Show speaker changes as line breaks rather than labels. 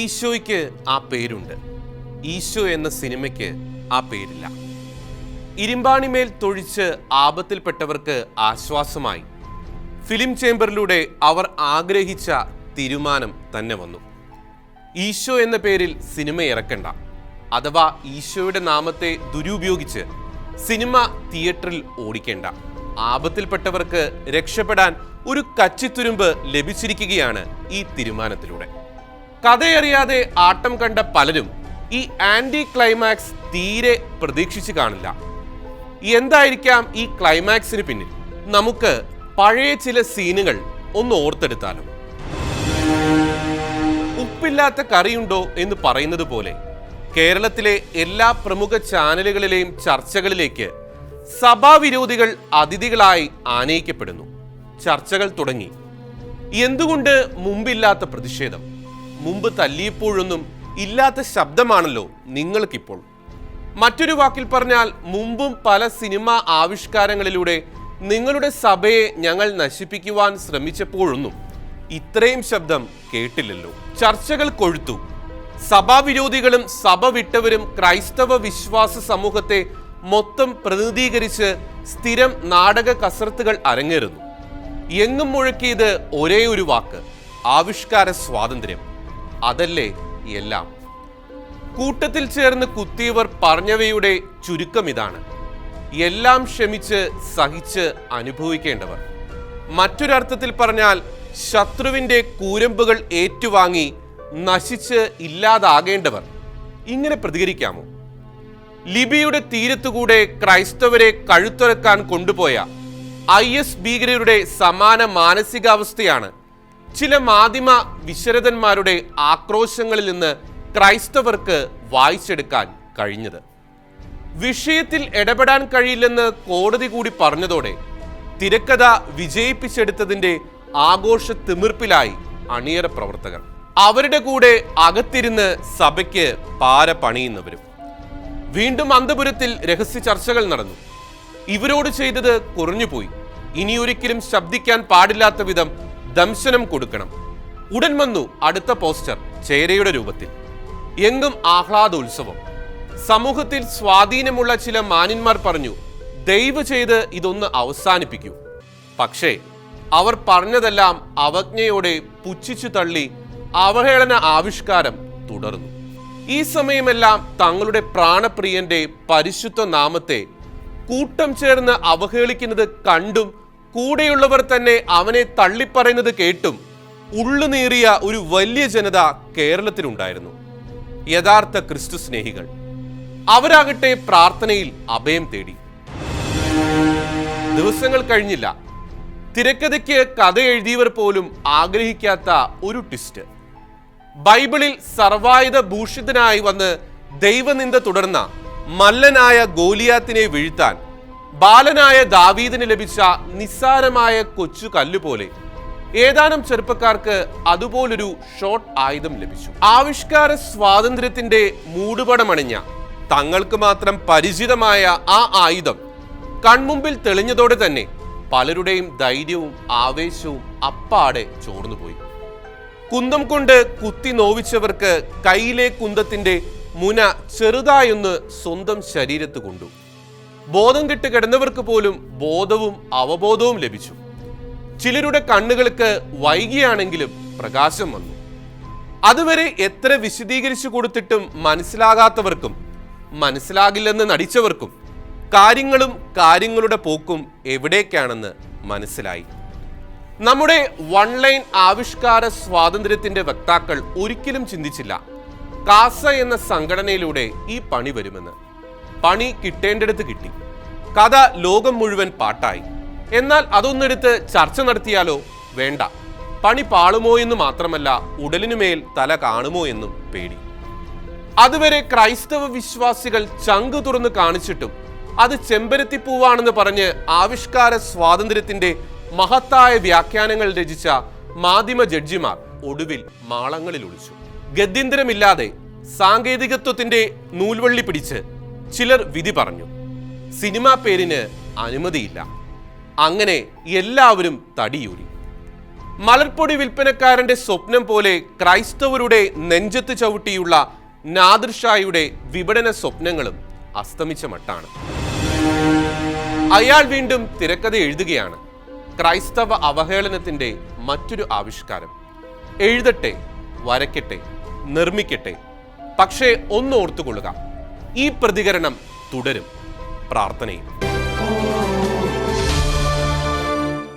ഈശോയ്ക്ക് ആ പേരുണ്ട്. ഈശോ എന്ന സിനിമയ്ക്ക് ആ പേരില്ല. ഇരുമ്പാണിമേൽ തൊഴിച്ച് ആപത്തിൽപ്പെട്ടവർക്ക് ആശ്വാസമായി. ഫിലിം ചേംബറിലൂടെ അവർ ആഗ്രഹിച്ച തീരുമാനം തന്നെ വന്നു. ഈശോ എന്ന പേരിൽ സിനിമ ഇറക്കണ്ട. അഥവാ ഈശോയുടെ നാമത്തെ ദുരുപയോഗിച്ച് സിനിമ തിയേറ്ററിൽ ഓടിക്കേണ്ട. ആപത്തിൽപ്പെട്ടവർക്ക് രക്ഷപ്പെടാൻ ഒരു കച്ചിത്തുരുമ്പ് ലഭിച്ചിരിക്കുകയാണ് ഈ തീരുമാനത്തിലൂടെ. കഥയറിയാതെ ആട്ടം കണ്ട പലരും ഈ ആന്റി ക്ലൈമാക്സ് തീരെ പ്രതീക്ഷിച്ച് കാണില്ല. എന്തായിരിക്കാം ഈ ക്ലൈമാക്സിന് പിന്നിൽ? നമുക്ക് പഴയ ചില സീനുകൾ ഒന്ന് ഓർത്തെടുത്താലും. ഉപ്പില്ലാത്ത കറിയുണ്ടോ എന്ന് പറയുന്നത് പോലെ കേരളത്തിലെ എല്ലാ പ്രമുഖ ചാനലുകളിലെയും ചർച്ചകളിലേക്ക് സഭാവിരോധികൾ അതിഥികളായി ആനയിക്കപ്പെടുന്നു. ചർച്ചകൾ തുടങ്ങി. എന്തുകൊണ്ട് മുമ്പില്ലാത്ത പ്രതിഷേധം? മുമ്പ് തല്ലിയപ്പോഴൊന്നും ഇല്ലാത്ത ശബ്ദമാണല്ലോ നിങ്ങൾക്കിപ്പോൾ. മറ്റൊരു വാക്കിൽ പറഞ്ഞാൽ മുമ്പും പല സിനിമ ആവിഷ്കാരങ്ങളിലൂടെ നിങ്ങളുടെ സഭയെ ഞങ്ങൾ നശിപ്പിക്കുവാൻ ശ്രമിച്ചപ്പോഴൊന്നും ഇത്രയും ശബ്ദം കേട്ടില്ലല്ലോ. ചർച്ചകൾ കൊഴുത്തു. സഭാവിരോധികളും സഭ വിട്ടവരും ക്രൈസ്തവ വിശ്വാസ സമൂഹത്തെ മൊത്തം പ്രതിനിധീകരിച്ച് സ്ഥിരം നാടക കസർത്തുകൾ അരങ്ങേറുന്നു. എങ്ങും മുഴക്കിയത് ഒരേ ഒരു വാക്ക് ആവിഷ്കാര സ്വാതന്ത്ര്യം. അതല്ലേ എല്ലാം? കൂട്ടത്തിൽ ചേർന്ന് കുത്തിയവർ പറഞ്ഞവയുടെ ചുരുക്കം ഇതാണ്. എല്ലാം ക്ഷമിച്ച് സഹിച്ച് അനുഭവിക്കേണ്ടവർ. മറ്റൊരർത്ഥത്തിൽ പറഞ്ഞാൽ ശത്രുവിന്റെ കൂരമ്പുകൾ ഏറ്റുവാങ്ങി നശിച്ച് ഇല്ലാതാകേണ്ടവർ. ഇങ്ങനെ പ്രതികരിക്കാമോ? ലിബിയുടെ തീരത്തുകൂടെ ക്രൈസ്തവരെ കഴുത്തുറക്കാൻ കൊണ്ടുപോയ ഐ എസ് ഭീകരരുടെ സമാന മാനസികാവസ്ഥയാണ് ചില മാധ്യമ വിശരതന്മാരുടെ ആക്രോശങ്ങളിൽ നിന്ന് ക്രൈസ്തവർക്ക് വായിച്ചെടുക്കാൻ കഴിഞ്ഞത്. വിഷയത്തിൽ ഇടപെടാൻ കഴിയില്ലെന്ന് കോടതി കൂടി പറഞ്ഞതോടെ തിരക്കഥ വിജയിപ്പിച്ചെടുത്തതിന്റെ ആഘോഷ തിമിർപ്പിലായി അണിയറ പ്രവർത്തകർ. അവരുടെ കൂടെ അകത്തിരുന്ന് സഭയ്ക്ക് പാര പണിയുന്നവരും. വീണ്ടും അന്തപുരത്തിൽ രഹസ്യ ചർച്ചകൾ നടന്നു. ഇവരോട് ചെയ്തത് കുറഞ്ഞുപോയി. ഇനിയൊരിക്കലും ശബ്ദിക്കാൻ പാടില്ലാത്ത വിധം ദംശനം കൊടുക്കണം. ഉടൻ വന്നു അടുത്ത പോസ്റ്റർ ചേരയുടെ രൂപത്തിൽ. എങ്കും ആഹ്ലാദോത്സവം. സമൂഹത്തിൽ സ്വാധീനമുള്ള ചില മാന്യന്മാർ പറഞ്ഞു ദയവ് ചെയ്ത് ഇതൊന്ന് അവസാനിപ്പിക്കൂ. പക്ഷേ അവർ പറഞ്ഞതെല്ലാം അവജ്ഞയോടെ പുച്ഛിച്ചു തള്ളി അവഹേളന ആവിഷ്കാരം തുടർന്നു. ഈ സമയമെല്ലാം തങ്ങളുടെ പ്രാണപ്രിയന്റെ പരിശുദ്ധ നാമത്തെ കൂട്ടം ചേർന്ന് അവഹേളിക്കുന്നത് കണ്ടും കൂടെയുള്ളവർ തന്നെ അവനെ തള്ളിപ്പറയുന്നത് കേട്ടും ഉള്ളുനേറിയ ഒരു വലിയ ജനത കേരളത്തിലുണ്ടായിരുന്നു. യഥാർത്ഥ ക്രിസ്തു സ്നേഹികൾ. അവരാകട്ടെ പ്രാർത്ഥനയിൽ അഭയം തേടി. ദിവസങ്ങൾ കഴിഞ്ഞില്ല. തിരക്കഥയ്ക്ക് കഥ എഴുതിയവർ പോലും ആഗ്രഹിക്കാത്ത ഒരു ട്വിസ്റ്റ്. ബൈബിളിൽ സർവായുധ ഭൂഷിതനായി വന്ന് ദൈവനിന്ദ തുടർന്ന മല്ലനായ ഗോലിയാത്തിനെ വീഴ്ത്താൻ ബാലനായ ദാവീദിന് ലഭിച്ച നിസ്സാരമായ കൊച്ചു കല്ലുപോലെ ഏതാനും ചെറുപ്പക്കാർക്ക് അതുപോലൊരു ഷോട്ട് ആയുധം ലഭിച്ചു. ആവിഷ്കാര സ്വാതന്ത്ര്യത്തിന്റെ മൂടുപടമണിഞ്ഞ തങ്ങൾക്ക് മാത്രം പരിചിതമായ ആ ആയുധം കൺമുമ്പിൽ തെളിഞ്ഞതോടെ തന്നെ പലരുടെയും ധൈര്യവും ആവേശവും അപ്പാടെ ചോർന്നുപോയി. കുന്തം കൊണ്ട് കുത്തി നോവിച്ചവർക്ക് കയ്യിലെ കുന്തത്തിന്റെ മുന ചെറുതായൊന്ന് സ്വന്തം ശരീരത്ത് കൊണ്ടു. ബോധം കെട്ട് കിടന്നവർക്ക് പോലും ബോധവും അവബോധവും ലഭിച്ചു. ചിലരുടെ കണ്ണുകൾക്ക് വൈകിയാണെങ്കിലും പ്രകാശം വന്നു. അതുവരെ എത്ര വിശദീകരിച്ചു കൊടുത്തിട്ടും മനസ്സിലാകാത്തവർക്കും മനസ്സിലാകില്ലെന്ന് നടിച്ചവർക്കും കാര്യങ്ങളും കാര്യങ്ങളുടെ പോക്കും എവിടേക്കാണെന്ന് മനസ്സിലായി. നമ്മുടെ വൺ ലൈൻ ആവിഷ്കാര സ്വാതന്ത്ര്യത്തിന്റെ വക്താക്കൾ ഒരിക്കലും ചിന്തിച്ചില്ല കാസ എന്ന സംഘടനയിലൂടെ ഈ പണി വരുമെന്ന്. പണി കിട്ടേണ്ടിടത്ത് കിട്ടി. കഥ ലോകം മുഴുവൻ പാട്ടായി. എന്നാൽ അതൊന്നെടുത്ത് ചർച്ച നടത്തിയാലോ? വേണ്ട. പണി പാളുമോ എന്ന് മാത്രമല്ല ഉടലിനുമേൽ തല കാണുമോ എന്നും പേടി. അതുവരെ ക്രൈസ്തവ വിശ്വാസികൾ ചങ്ക് തുറന്ന് കാണിച്ചിട്ടും അത് ചെമ്പരത്തിപ്പൂവാണെന്ന് പറഞ്ഞ് ആവിഷ്കാര സ്വാതന്ത്ര്യത്തിന്റെ മഹത്തായ വ്യാഖ്യാനങ്ങൾ രചിച്ച മാധ്യമ ജഡ്ജിമാർ ഒടുവിൽ മാളങ്ങളിൽ ഒളിച്ചു. ഗത്യന്തരമില്ലാതെ സാങ്കേതികത്വത്തിന്റെ നൂൽവള്ളി പിടിച്ച് ചിലർ വിധി പറഞ്ഞു. സിനിമാ പേരിന് അനുമതിയില്ല. അങ്ങനെ എല്ലാവരും തടിയൂരി. മലർപ്പൊടി വിൽപ്പനക്കാരന്റെ സ്വപ്നം പോലെ ക്രൈസ്തവരുടെ നെഞ്ചത്ത് ചവിട്ടിയുള്ള നാദിർഷായുടെ വിപണന സ്വപ്നങ്ങളും അസ്തമിച്ച മട്ടാണ്. അയാൾ വീണ്ടും തിരക്കഥ എഴുതുകയാണ്. ക്രൈസ്തവ അവഹേളനത്തിന്റെ മറ്റൊരു ആവിഷ്കാരം. എഴുതട്ടെ വരയ്ക്കട്ടെ നിർമ്മിക്കട്ടെ. പക്ഷേ ഒന്ന് ഓർത്തുകൊള്ളുക. ഈ പ്രതികരണം തുടരും. പ്രാർത്ഥനയും